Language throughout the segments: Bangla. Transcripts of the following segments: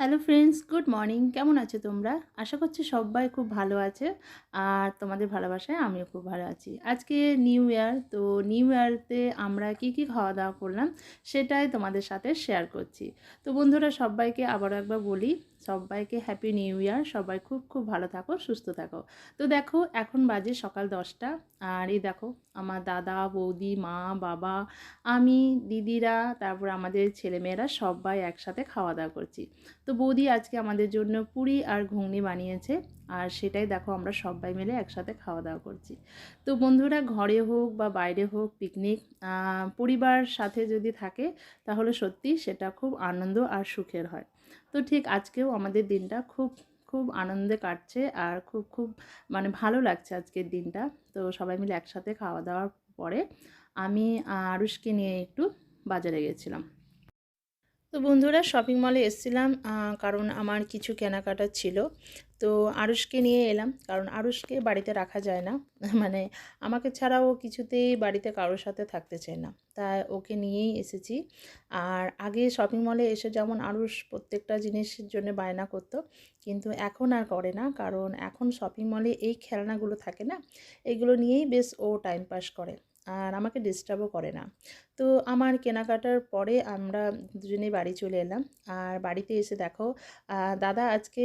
হ্যালো ফ্রেন্ডস গুড মর্নিং কেমন আছো তোমরা? আশা করছি সবাই খুব ভালো আছে আর তোমাদের ভালোবাসায় আমিও খুব ভালো আছি। আজকে নিউ ইয়ার তো নিউ ইয়ারতে আমরা কি কি খাওয়া দাওয়া করলাম সেটাই তোমাদের সাথে শেয়ার করছি। তো বন্ধুরা, সবাইকে আবারও একবার বলি, সবাইকে হ্যাপি নিউ ইয়ার সবাই খুব খুব ভালো থাকো, সুস্থ থাকো। তো দেখো, এখন বাজে সকাল দশটা আর এই দেখো, আমার দাদা, বৌদি, মা, বাবা, আমি, দিদিরা, তারপর আমাদের ছেলেমেয়েরা সবাই একসাথে খাওয়া দাওয়া করছি। তো বৌদি আজকে আমাদের জন্য পুরি আর ঘুগনি বানিয়েছে। আর সেটাই দেখো আমরা সবাই মিলে একসাথে খাওয়া দাওয়া করছি। তো বন্ধুরা ঘরে হোক বা বাইরে হোক পিকনিক পরিবার সাথে যদি থাকে তাহলে সত্যি সেটা খুব আনন্দ আর সুখের হয়। তো ঠিক আজকেও আমাদের দিনটা খুব খুব আনন্দে কাটছে আর খুব খুব মানে ভালো লাগছে আজকের দিনটা। তো সবাই মিলে একসাথে খাওয়া দাওয়ার পরে আমি আরুষকে নিয়ে একটু বাজারে গেছিলাম। তো বন্ধুরা শপিং মলে এসেছিলাম কারণ আমার কিছু কেনাকাটা ছিল। তো আরুষকে নিয়ে এলাম, কারণ আরুষকে বাড়িতে রাখা যায় না। মানে আমাকে ছাড়া ও কিছুতেই বাড়িতে কারোর সাথে থাকতে চায় না। তাই ওকে নিয়েই এসেছি। আর আগে শপিং মলে এসে যেমন আরুষ প্রত্যেকটা জিনিসের জন্য বায়না করতো, কিন্তু এখন আর করে না। কারণ এখন শপিং মলে এই খেলনাগুলো থাকে না, এগুলো নিয়েই বেশ ও টাইম পাস করে। আর আমাকে ডিস্টার্বও করে না। তো আমার কেনাকাটার পরে আমরা দুজনেই বাড়ি চলে এলাম। আর বাড়িতে এসে দেখো দাদা আজকে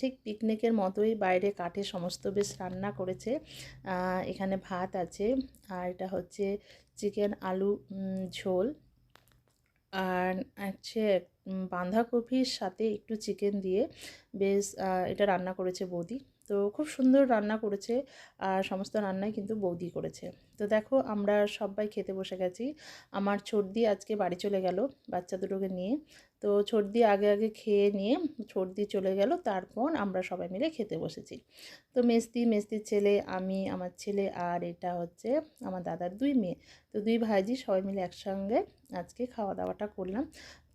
ঠিক পিকনিকের মতোই বাইরে কাঠে সমস্ত বেশ রান্না করেছে। এখানে ভাত আছে, আর এটা হচ্ছে চিকেন আলু ঝোল। আর হচ্ছে বাঁধাকপির সাথে একটু চিকেন দিয়ে বেশ এটা রান্না করেছে বৌদি। তো খুব সুন্দর রান্না করেছে আর সমস্ত রান্নাই কিন্তু বৌদি করেছে। তো দেখো, আমরা সবাই খেতে বসে গেছি। আমার ছর্দি আজকে বাড়ি চলে গেল বাচ্চা দুটোকে নিয়ে। তো ছর্দি আগে আগে খেয়ে নিয়ে ছর্দি চলে গেল, তারপর আমরা সবাই মিলে খেতে বসেছি। তো মেস্তি, মেস্তির ছেলে, আমি, আমার ছেলে আর এটা হচ্ছে আমার দাদার দুই মেয়ে। তো দুই ভাইজি সবাই মিলে একসঙ্গে আজকে খাওয়া দাওয়াটা করলাম।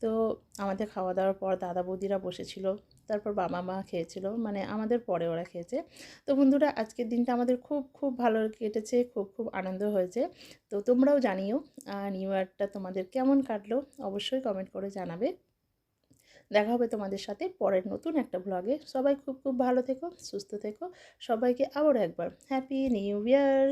তো আমাদের খাওয়া দাওয়ার পর দাদা বৌদিরা বসেছিল, তারপর বাবা মা খেয়েছিল মানে আমাদের পরে ওরা খেয়েছে। তো বন্ধুরা, আজকের দিনটা আমাদের খুব খুব ভালো কেটেছে, খুব খুব আনন্দ হয়েছে। তো তোমরাও জানিও নিউ ইয়ারটা তোমাদের কেমন কাটলো? অবশ্যই কমেন্ট করে জানাবে। দেখা হবে তোমাদের সাথে পরের নতুন একটা ব্লগে সবাই খুব খুব ভালো থেকো, সুস্থ থেকো। সবাইকে আবার একবার হ্যাপি নিউ ইয়ার